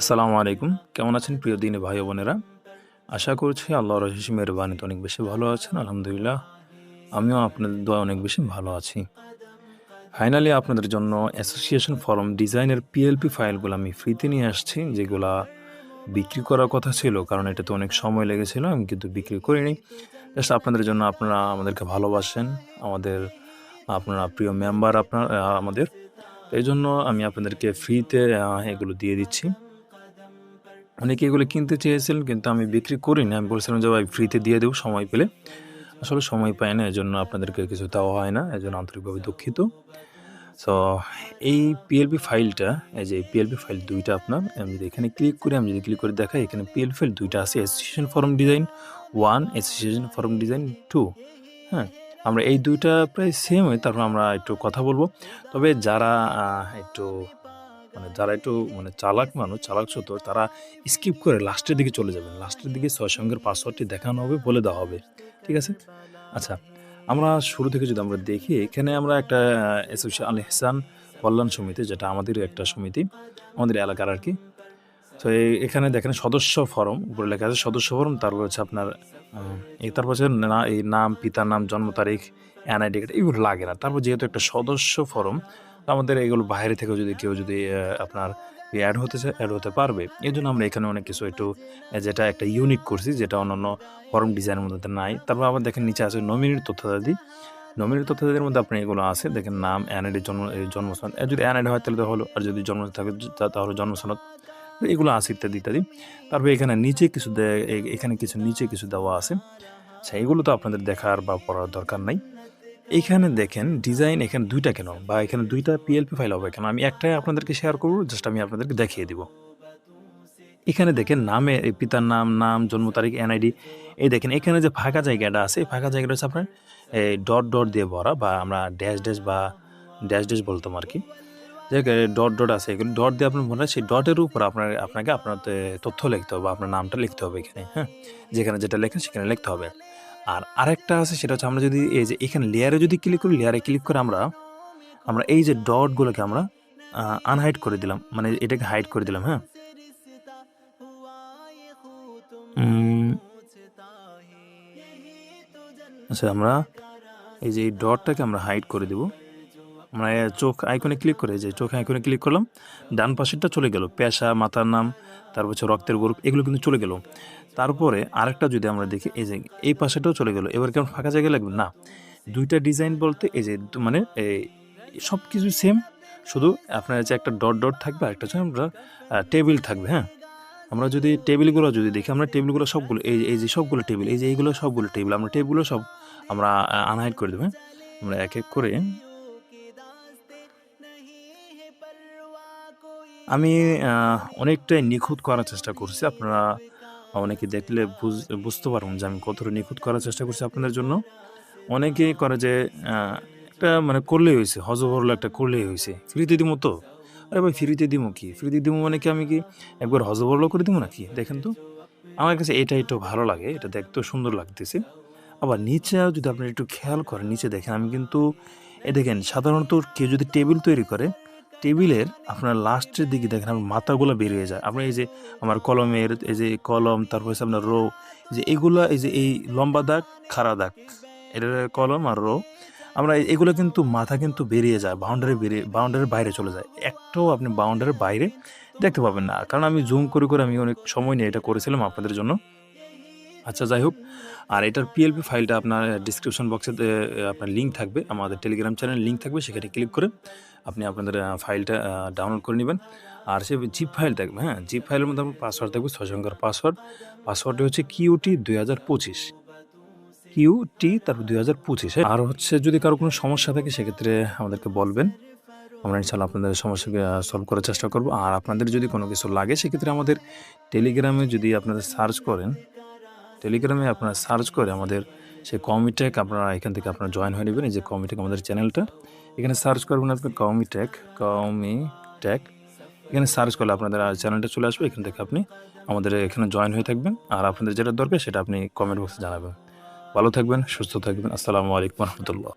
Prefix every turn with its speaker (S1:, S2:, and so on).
S1: আসসালামু আলাইকুম। কেমন আছেন প্রিয় দিনে ভাই বোনেরা? আশা করছি আল্লাহর রহিস মেহরবানিতে অনেক বেশি ভালো আছেন, আলহামদুলিল্লাহ। আমিও আপনাদের দোয়া অনেক বেশি ভালো আছি। ফাইনালি আপনাদের জন্য অ্যাসোসিয়েশন ফরম ডিজাইনের পিএলপি ফাইলগুলো আমি ফ্রিতে নিয়ে আসছি, যেগুলা বিক্রি করার কথা ছিল, কারণ এটাতে অনেক সময় লেগেছিল, আমি কিন্তু বিক্রি করিনি। জাস্ট আপনাদের জন্য আপনারা আমাদেরকে ভালোবাসেন, আমাদের, আপনারা প্রিয় মেম্বার আপনার, আমাদের এই জন্য আমি আপনাদেরকে ফ্রিতে এগুলো দিয়ে দিচ্ছি। অনেকে এগুলো কিনতে চেয়েছিলেন কিন্তু আমি বিক্রি করিনি। আমি বলছিলাম যে, ভাই ফ্রিতে দিয়ে দেবো সময় পেলে। আসলে সময় পাই না, এজন্য আপনাদেরকে কিছু দেওয়া হয় না, এজন্য আন্তরিকভাবে দুঃখিত। সো এই পিএলপি ফাইলটা এই যে পিএলপি ফাইল দুইটা আপনার, আমি যদি এখানে ক্লিক করি, আমি যদি ক্লিক করে দেখাই, এখানে পিএলপি ফাইল দুইটা আছে association form design one association form design two হ্যাঁ? আমরা এই দুইটা প্রায় সেম হয় তারপর আমরা একটু কথা বলব। তবে যারা একটু মানে যারা একটু মানে চালাক মানুষ, চালাক ছোট তারা স্কিপ করে লাস্টের দিকে চলে যাবেন। লাস্টের দিকে ছয় সঙ্গের পাসওয়ার্ডটি দেখানো হবে, বলে দেওয়া হবে। ঠিক আছে? আচ্ছা আমরা শুরু থেকে যদি আমরা দেখি, এখানে আমরা একটা অ্যাসোসিয়েশন আল কল্যাণ সমিতি, যেটা আমাদের একটা সমিতি, আমাদের এলাকার আর কি। তো এই- এখানে দেখেন সদস্য ফরম, উপরে লেখা আছে সদস্য ফরম তারপর হচ্ছে আপনার এই তারপর হচ্ছে না, এই নাম, পিতার নাম, জন্ম তারিখ এনআইডি কার্ড এগুলো লাগে না। তারপর যেহেতু একটা সদস্য ফরম আমাদের এগুলো বাইরে থেকে যদি কেউ যদি আপনার অ্যাড হতে চায় অ্যাড হতে পারবে এই জন্য আমরা এখানে অনেক কিছু একটু যেটা একটা ইউনিক করছি, যেটা অন্যান্য ফর্ম ডিজাইনের মধ্যে নাই। তারপর আবার দেখেন নিচে আছে নমিনির তথ্যদাদি নমিনির তথ্যদাদির মধ্যে আপনি এগুলো আছে, দেখেন নাম এনআইডি জন্ম জন্মস্থান। যদি এনআইডি হয় তাহলে তো হলো, আর যদি জন্ম থাকে তাহলে জন্মস্থান এগুলো আছে ইত্যাদি ইত্যাদি। তারপর এখানে নিচে কিছু এখানে কিছু নিচে কিছু দেওয়া আছে। আচ্ছা এগুলো তো আপনাদের দেখার বা পড়ার দরকার নাই। এখানে দেখেন ডিজাইন এখানে দুইটা কেন? বা এখানে দুইটা পিএলপি ফাইল হবে কেন? আমি একটাই আপনাদেরকে শেয়ার করব জাস্ট আমি আপনাদেরকে দেখিয়ে দিব। এখানে দেখেন নামে পিতার নাম নাম, জন্ম তারিখ এনআইডি এই দেখেন এখানে যে ফাঁকা জায়গাটা আছে, এই ফাঁকা জায়গাটা হচ্ছে আপনার এই ডট ডট দিয়ে ভরা বা আমরা ড্যাশ ড্যাশ বা ড্যাশ ড্যাশ বলতাম আর কি। যে ডট ডট আছে এখানে ডট দিয়ে আপনার মনে হয় সেই ডটের উপর আপনার, আপনাকে আপনার তথ্য লিখতে হবে, আপনার নামটা লিখতে হবে এখানে হ্যাঁ? যেখানে যেটা লেখেন সেখানে লিখতে হবে। আর আরেকটা আছে সেটা হচ্ছে আমরা যদি এই যে এখানে লেয়ারে যদি ক্লিক করি লেয়ারে ক্লিক করে আমরা আমরা এই যে ডটগুলোকে আমরা আনহাইড করে দিলাম মানে এটাকে হাইড করে দিলাম হ্যাঁ? আচ্ছা আমরা এই যে এই ডটটাকে আমরা হাইড করে দিব। আমরা চোখ আইকনে ক্লিক করে, যে চোখ আইকনে ক্লিক করলাম, ডান পাশেরটা চলে গেল, পেশা, মাথার নাম, তারপর হচ্ছে রক্তের গ্রুপ এগুলো কিন্তু চলে গেল। তারপরে আরেকটা যদি আমরা দেখি, এই যে এই পাশেটাও চলে গেল, এবার কেমন ফাঁকা জায়গা লাগবে? না। দুইটা ডিজাইন বলতে এই যে মানে সব কিছু সেম শুধু আপনার যে একটা ডট ডট থাকবে আরেকটা হচ্ছে আমরা টেবিল থাকবে হ্যাঁ? আমরা যদি টেবিলগুলো যদি দেখি, আমরা টেবিলগুলো সবগুলো, এই এই যে সবগুলো টেবিল এই যে এইগুলো সবগুলো টেবিল আমরা টেবিলগুলো সব আমরা আনহাইড করে দেবো হ্যাঁ? আমরা এক এক করে আমি অনেকটাই নিখুঁত করার চেষ্টা করছি। আপনারা অনেকে দেখলে বুঝ- বুঝতে পারবেন যে আমি কতটা নিখুঁত করার চেষ্টা করছি আপনাদের জন্য। অনেকেই করে যে একটা মানে করলেই হয়েছে হজবরল একটা করলেই হয়েছে। ফ্রিতে দিব তো? আরে ভাই, ফ্রিতে দিব কি? ফ্রিতে দিব মানে কি আমি কি একবার হজবরল করে দিব নাকি? দেখেন তো। আমার কাছে এটা একটু ভালো লাগে, এটা দেখতেও সুন্দর লাগতেছে। আবার নিচেও যদি আপনি একটু খেয়াল করেন, নিচে দেখেন, আমি কিন্তু, এ দেখেন, সাধারণত কেউ যদি টেবিল তৈরি করে টেবিলের আপনার লাস্টের দিকে দেখেন আপনার মাথাগুলো বেরিয়ে যায়। আপনার এই যে আমার কলমের, এই যে কলম, তারপর হচ্ছে আপনার রো যে এগুলো, এই যে এই লম্বা দাগ, খাড়া দাগ, এটা কলম আর রো, আমরা এগুলো কিন্তু মাথা কিন্তু বেরিয়ে যায় বাউন্ডারি বেরিয়ে বাউন্ডারির বাইরে চলে যায়। একটাও আপনি বাউন্ডারির বাইরে দেখতে পাবেন না। কারণ আমি জুম করে করে আমি অনেক সময় নিয়ে এটা করেছিলাম আপনাদের জন্য। আচ্ছা যাই হোক। আর এটার পিএলপি ফাইলটা আপনার ডিসক্রিপশন বক্সে আপনার লিঙ্ক থাকবে। আমাদের টেলিগ্রাম চ্যানেল লিঙ্ক থাকবে, সেখানে ক্লিক করে আপনি আপনাদের ফাইলটা ডাউনলোড করে নেবেন। আর সে জিপ ফাইল থাকবে হ্যাঁ? জিপ ফাইলের মধ্যে আপনার পাসওয়ার্ড থাকবে ছয় সংখ্যার পাসওয়ার্ড পাসওয়ার্ডটি হচ্ছে কিউটি দুই হাজার পঁচিশ। কিউটি তারপর দুই হাজার পঁচিশ আর হচ্ছে যদি কারও কোনো সমস্যা থাকে, সেক্ষেত্রে আমাদেরকে বলবেন। আমরা ইনশাল্লাহ আপনাদের সমস্যাকে সলভ করার চেষ্টা করব। আর আপনাদের যদি কোনো কিছু লাগে, সেক্ষেত্রে আমাদের টেলিগ্রামে যদি আপনাদের সার্চ করেন টেলিগ্রামে আপনারা সার্চ করে আমাদের সেই কমিটেক আপনারা এখান থেকে আপনারা জয়েন হয়ে নেবেন, এই যে কমিটেক আমাদের চ্যানেলটা এখানে সার্চ করবেন আপনি কমিটেক কমিটেক এখানে সার্চ করলে আপনাদের চ্যানেলটা চলে আসবে, এখান থেকে আপনি আমাদের এখানে জয়েন হয়ে থাকবেন। আর আপনাদের যেটা দরকার সেটা আপনি কমেন্ট বক্সে জানাবেন। ভালো থাকবেন, সুস্থ থাকবেন। আসসালামু আলাইকুম রহমতুল্লাহ।